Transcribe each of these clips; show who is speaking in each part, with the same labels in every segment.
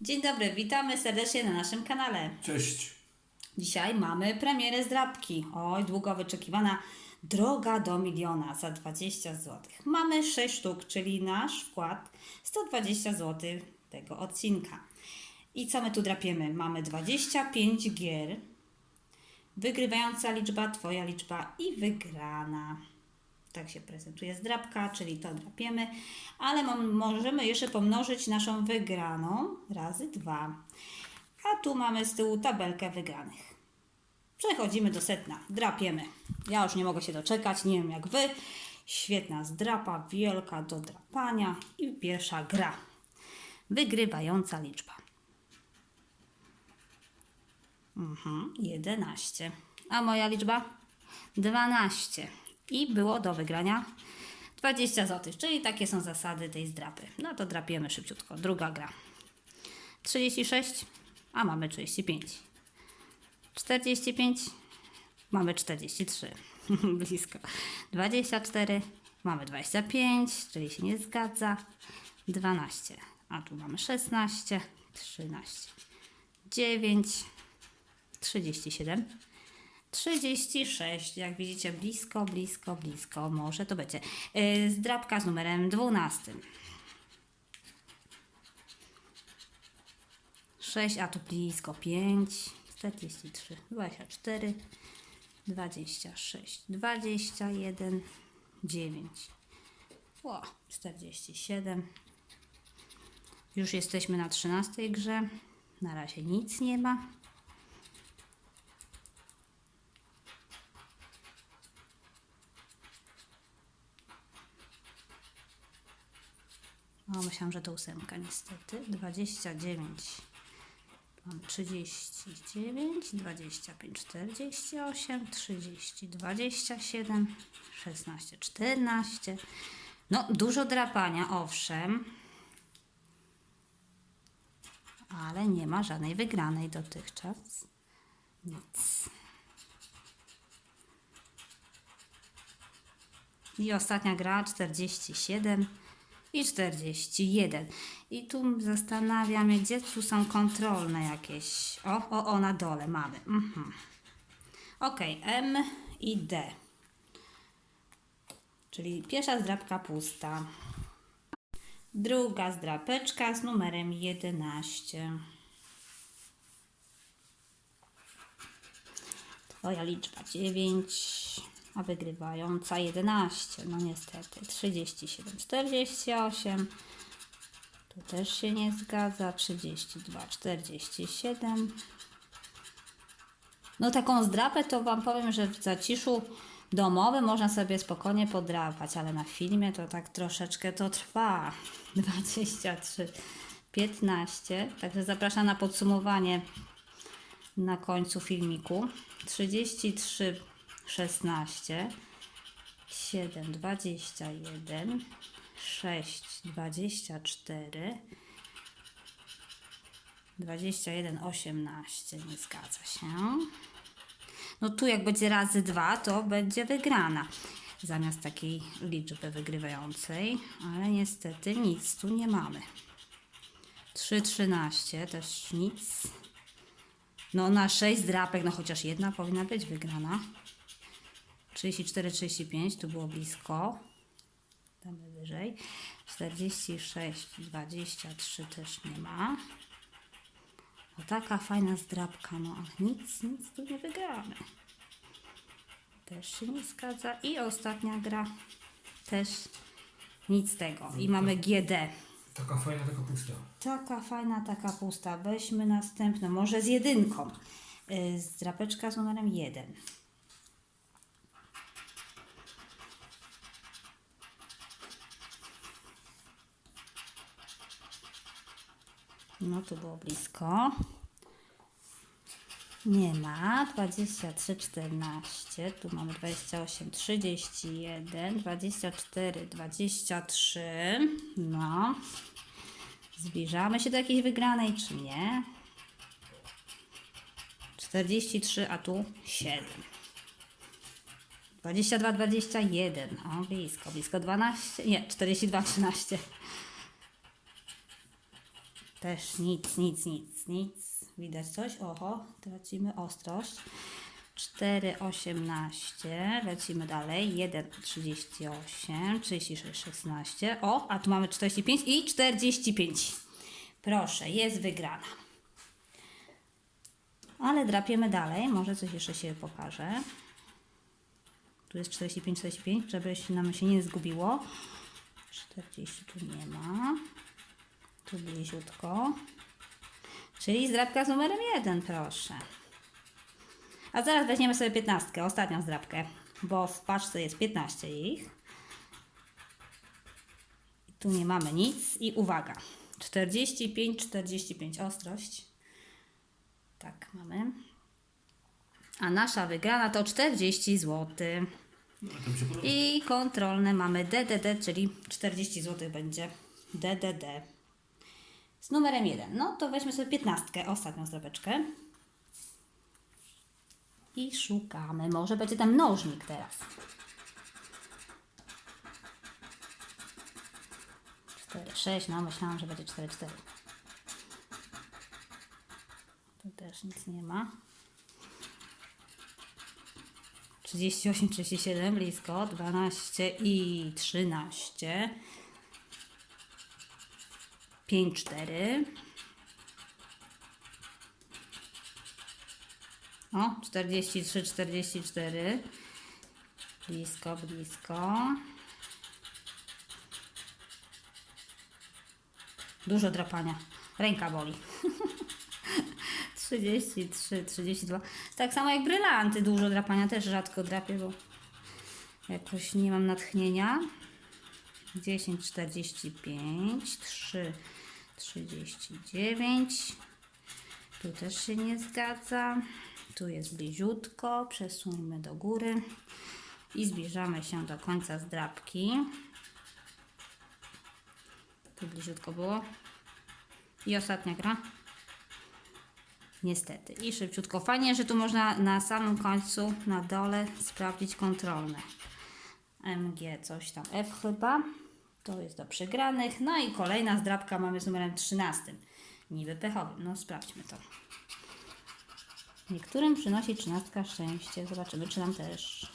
Speaker 1: Dzień dobry, witamy serdecznie na naszym kanale.
Speaker 2: Cześć.
Speaker 1: Dzisiaj mamy premierę zdrabki. Oj, długo wyczekiwana droga do miliona za 20 zł. Mamy 6 sztuk, czyli nasz wkład 120 zł tego odcinka. I co my tu drapiemy? Mamy 25 gier, wygrywająca liczba, Twoja liczba i wygrana. Tak się prezentuje zdrabka, czyli to drapiemy, ale możemy jeszcze pomnożyć naszą wygraną razy dwa. A tu mamy z tyłu tabelkę wygranych. Przechodzimy do setna. Drapiemy. Ja już nie mogę się doczekać, nie wiem jak wy. Świetna zdrapa, wielka do drapania i pierwsza gra. Wygrywająca liczba. Mhm, 11. A moja liczba? 12. I było do wygrania 20 zł, czyli takie są zasady tej zdrapy. No to drapiemy szybciutko. Druga gra. 36, a mamy 35. 45, mamy 43. Blisko. 24, mamy 25, czyli się nie zgadza. 12, a tu mamy 16, 13, 9, 37. 36, jak widzicie, blisko, blisko, blisko, może to będzie. Yy, zdrabka z numerem 12. 6, a tu blisko 5, 43, 24, 26, 21, 9, o, 47. Już jesteśmy na 13 grze. Na razie nic nie ma. O, myślałam, że to ósemka niestety. 29. Mam 39, 25, 48, 30, 27, 16, 14. No, dużo drapania, owszem. Ale nie ma żadnej wygranej dotychczas. Nic. I ostatnia gra 47 i 41. I tu zastanawiam się, gdzie tu są kontrolne jakieś. O, o, o, na dole mamy. Mhm. Ok, M i D. Czyli pierwsza zdrabka pusta. Druga zdrapeczka z numerem 11. Twoja liczba 9, a wygrywająca 11. No niestety 37, 48. Tu też się nie zgadza. 32, 47. No taką zdrapę to Wam powiem, że w zaciszu domowym można sobie spokojnie podrapać, ale na filmie to tak troszeczkę to trwa. 23, 15. Także zapraszam na podsumowanie na końcu filmiku. 33, 16, 7, 21, 6, 24, 21, 18. Nie zgadza się. No tu jak będzie razy 2, to będzie wygrana. Zamiast takiej liczby wygrywającej, ale niestety nic tu nie mamy. 3, 13 też nic. No na 6 drapek, no chociaż jedna powinna być wygrana. 34, 35, tu było blisko. Damy wyżej. 46, 23 też nie ma. No taka fajna zdrabka, no ale nic, nic tu nie wygramy. Też się nie zgadza. I ostatnia gra też nic z tego. I mamy GD.
Speaker 2: Taka fajna, taka pusta.
Speaker 1: Taka fajna, taka pusta. Weźmy następną, może z jedynką. Yy, Zdrapeczka z numerem 1. No tu było blisko. Nie ma. 23, 14. Tu mamy 28, 31, 24, 23. No. Zbliżamy się do jakiejś wygranej, czy nie? 43, a tu 7. 22, 21. O, blisko, blisko 12. Nie, 42, 13. też nic, nic, nic, nic. Widać coś? Oho, tracimy ostrość. 4,18. Lecimy dalej. 1,38. 36, 16. O, a tu mamy 45 i 45. Proszę, jest wygrana. Ale drapiemy dalej. Może coś jeszcze się pokaże. Tu jest 45, 45, żeby się nam się nie zgubiło. 40 tu nie ma. Tu bliziutko. Czyli zdrabka z numerem 1, proszę. A zaraz weźmiemy sobie 15, ostatnią zdrabkę, bo w paczce jest 15 ich. Tu nie mamy nic i uwaga. 45, 45 ostrość. Tak, mamy. A nasza wygrana to 40 zł. I kontrolne mamy DDD, czyli 40 zł będzie DDD. Z numerem 1. No to weźmy sobie 15, ostatnią zdrabeczkę. I szukamy. Może będzie tam mnożnik teraz. 4, 6, no myślałam, że będzie 4, 4. Tu też nic nie ma. 38, 37, blisko, 12 i 13. 5, 4. O, 43, 44. Blisko, blisko. Dużo drapania. Ręka boli. 33, 32. Tak samo jak brylanty, dużo drapania też rzadko drapię, bo jakoś nie mam natchnienia. 10, 45, 3, 39. Tu też się nie zgadza. Tu jest bliziutko. Przesuńmy do góry i zbliżamy się do końca zdrabki. Tu bliziutko było. I ostatnia gra. Niestety. I szybciutko. Fajnie, że tu można na samym końcu, na dole sprawdzić kontrolne. MG coś tam F chyba. To jest do przegranych. No i kolejna zdrabka mamy z numerem 13. Niby pechowym. No sprawdźmy to. Niektórym przynosi 13 szczęście. Zobaczymy, czy nam też.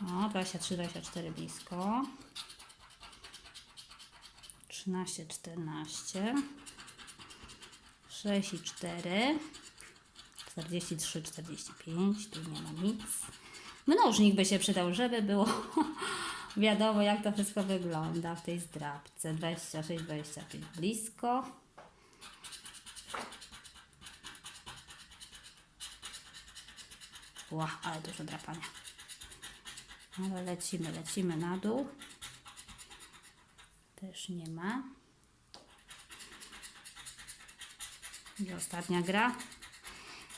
Speaker 1: O, 23, 24 blisko. 13, 14. 6 i 4. 43, 45. Tu nie ma nic. Mnożnik by się przydał, żeby było wiadomo, jak to wszystko wygląda w tej zdrabce. 26, 25 blisko. Ła, ale dużo drapania. Ale lecimy, lecimy na dół. Też nie ma. I ostatnia gra.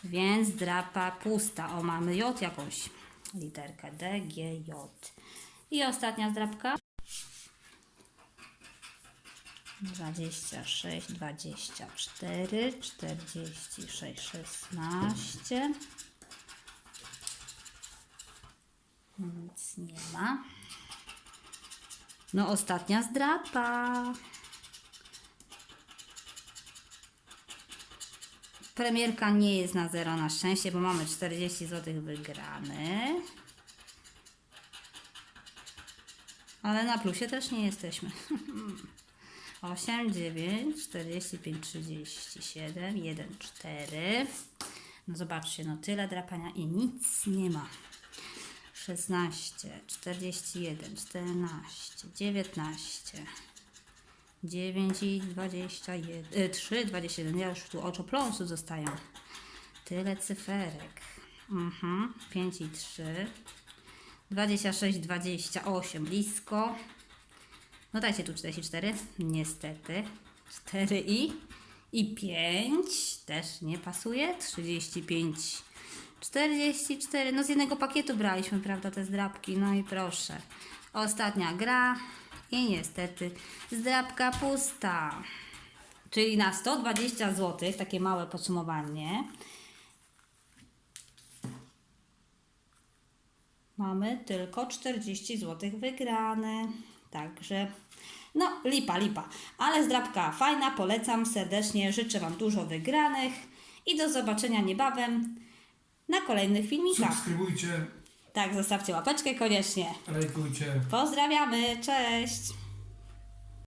Speaker 1: Więc drapa pusta. O, mamy J jakąś literkę D, G, J. I ostatnia zdrabka. 26, 24, 46, 16. Nic nie ma. No ostatnia zdrapa. Premierka nie jest na zero na szczęście, bo mamy 40 zł wygrane. Ale na plusie też nie jesteśmy. 8, 9, 45, 37, 1, 4. No zobaczcie, no tyle drapania i nic nie ma. 16, 41, 14, 19, 9 i 21, y, 3, 21. Ja już tu oczopląsu zostają. Tyle cyferek. Mhm, 5 i 3. 26, 28, blisko. No dajcie tu 44, niestety. 4 i, i 5, też nie pasuje. 35, 44, no z jednego pakietu braliśmy, prawda, te zdrabki, no i proszę. Ostatnia gra i niestety zdrabka pusta. Czyli na 120 zł, takie małe podsumowanie. Mamy tylko 40 zł wygrane. Także, no, lipa, lipa. Ale zdrabka fajna, polecam serdecznie. Życzę Wam dużo wygranych i do zobaczenia niebawem na kolejnych filmikach.
Speaker 2: Subskrybujcie,
Speaker 1: Tak, zostawcie łapeczkę koniecznie.
Speaker 2: lajkujcie.
Speaker 1: Pozdrawiamy, cześć!